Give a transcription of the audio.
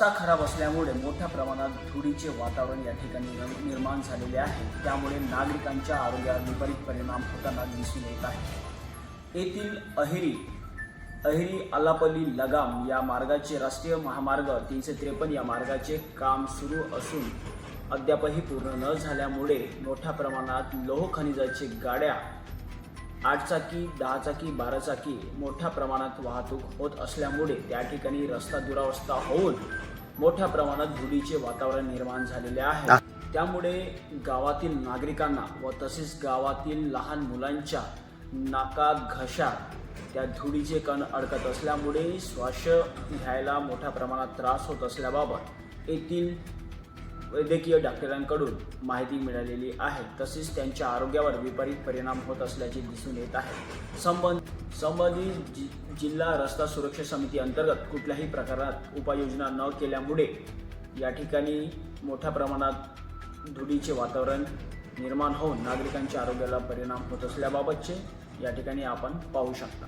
रस्ता खराब असल्यामुळे मोठ्या प्रमाणात धुळीचे वातावरण या ठिकाणी निर्माण झालेले आहे. त्यामुळे नागरिकांच्या आरोग्यावर विपरीत परिणाम होताना दिसून येत आहे. येथील अहेरी अहेरी अलापली लगाम या मार्गाचे राष्ट्रीय महामार्ग तीनशे त्रेपन्न या मार्गाचे काम सुरू असून अद्यापही पूर्ण न झाल्यामुळे मोठ्या प्रमाणात लोह खनिजाचे गाड्या आठ चाकी दहा चाकी बारा चाकी मोठ्या प्रमाणात वाहतूक होत असल्यामुळे त्या ठिकाणी रस्ता दुरावस्था होऊन मोठ्या प्रमाणात धुळीचे वातावरण निर्माण झालेले आहे. त्यामुळे गावातील नागरिकांना व तसेच गावातील लहान मुलांच्या नाका घशात त्या धुळीचे कण अडकत असल्यामुळे श्वास घ्यायला मोठ्या प्रमाणात त्रास होत असल्याबाबत येथील वैद्यकीय डॉक्टरांकडून माहिती मिळालेली आहे. तसेच त्यांच्या आरोग्यावर विपरीत परिणाम होत असल्याचे दिसून येत आहे. संबंध संबंधित जि जिल्हा रस्ता सुरक्षा समिती अंतर्गत कुठल्याही प्रकारात उपाययोजना न केल्यामुळे या ठिकाणी मोठ्या प्रमाणात धुळीचे वातावरण निर्माण होऊन नागरिकांच्या आरोग्याला परिणाम होत असल्याबाबतचे या ठिकाणी आपण पाहू शकता.